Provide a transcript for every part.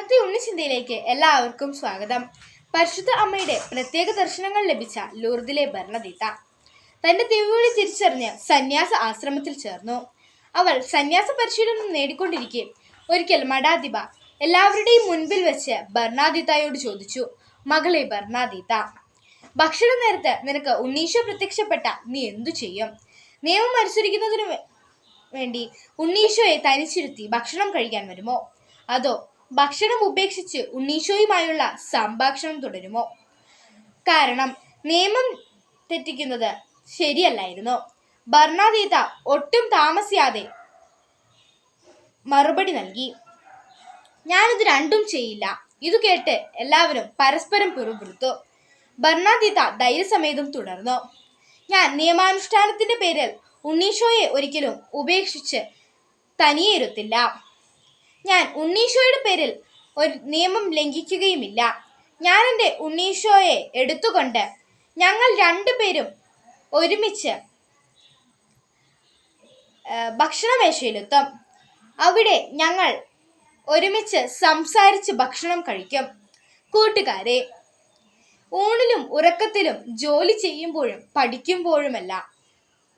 വീഡിയോയിലേക്ക് എല്ലാവർക്കും സ്വാഗതം. പരിശുദ്ധ അമ്മയുടെ പ്രത്യേക ദർശനങ്ങൾ ലഭിച്ച ലൂർദിലെ ഭരണദീത്ത തന്റെ ദിവ്യവിളി തിരിച്ചറിഞ്ഞ് സന്യാസ ആശ്രമത്തിൽ ചേർന്നു. അവൾ സന്യാസ പരിശീലനം നേടിക്കൊണ്ടിരിക്കെ ഒരിക്കൽ മഠാധിപ എല്ലാവരുടെയും മുൻപിൽ വെച്ച് ഭർണാദീതയോട് ചോദിച്ചു മകളെ ഭർണാദീത ഭക്ഷണ നേരത്ത് നിനക്ക് ഉണ്ണീശോ പ്രത്യക്ഷപ്പെട്ട നീ എന്തു ചെയ്യും? നിയമം അനുസരിക്കുന്നതിനു വേണ്ടി ഉണ്ണീശോയെ തനിച്ചിരുത്തി ഭക്ഷണം കഴിക്കാൻ വരുമോ? അതോ ഭക്ഷണം ഉപേക്ഷിച്ച് ഉണ്ണീശോയുമായുള്ള സംഭാഷണം തുടരുമോ? കാരണം നിയമം തെറ്റിക്കുന്നത് ശരിയല്ലായിരുന്നു. ഭർണാതീത ഒട്ടും താമസിയാതെ മറുപടി നൽകി. ഞാനിത് രണ്ടും ചെയ്യില്ല. ഇത് കേട്ട് എല്ലാവരും പരസ്പരം പിറുപിറുത്തു. ഭർണാതീത ധൈര്യസമേതം തുടർന്നു. ഞാൻ നിയമാനുഷ്ഠാനത്തിന്റെ പേരിൽ ഉണ്ണീശോയെ ഒരിക്കലും ഉപേക്ഷിച്ച് തനിയെ ഇരുത്തില്ല. ഞാൻ ഉണ്ണീശോയുടെ പേരിൽ ഒരു നിയമം ലംഘിക്കുകയുമില്ല. ഞാൻ എന്റെ ഉണ്ണീശോയെ എടുത്തുകൊണ്ട് ഞങ്ങൾ രണ്ടുപേരും ഒരുമിച്ച് ഭക്ഷണമേശയിലെത്തും. അവിടെ ഞങ്ങൾ ഒരുമിച്ച് സംസാരിച്ച് ഭക്ഷണം കഴിക്കും. കൂട്ടുകാരെ ഊണിലും ഉറക്കത്തിലും ജോലി ചെയ്യുമ്പോഴും പഠിക്കുമ്പോഴുമെല്ലാം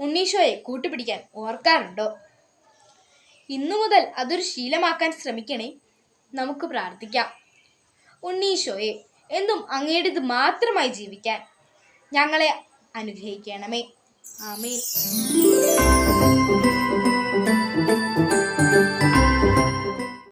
ഉണ്ണീശോയെ കൂട്ടുപിടിക്കാൻ ഓർക്കാറുണ്ടോ? ഇന്നു മുതൽ അതൊരു ശീലമാക്കാൻ ശ്രമിക്കണേ. നമുക്ക് പ്രാർത്ഥിക്കാം. ഉണ്ണീശോയെ എന്നും അങ്ങയുടേത് മാത്രമായി ജീവിക്കാൻ ഞങ്ങളെ അനുഗ്രഹിക്കണമേ. ആമേൻ.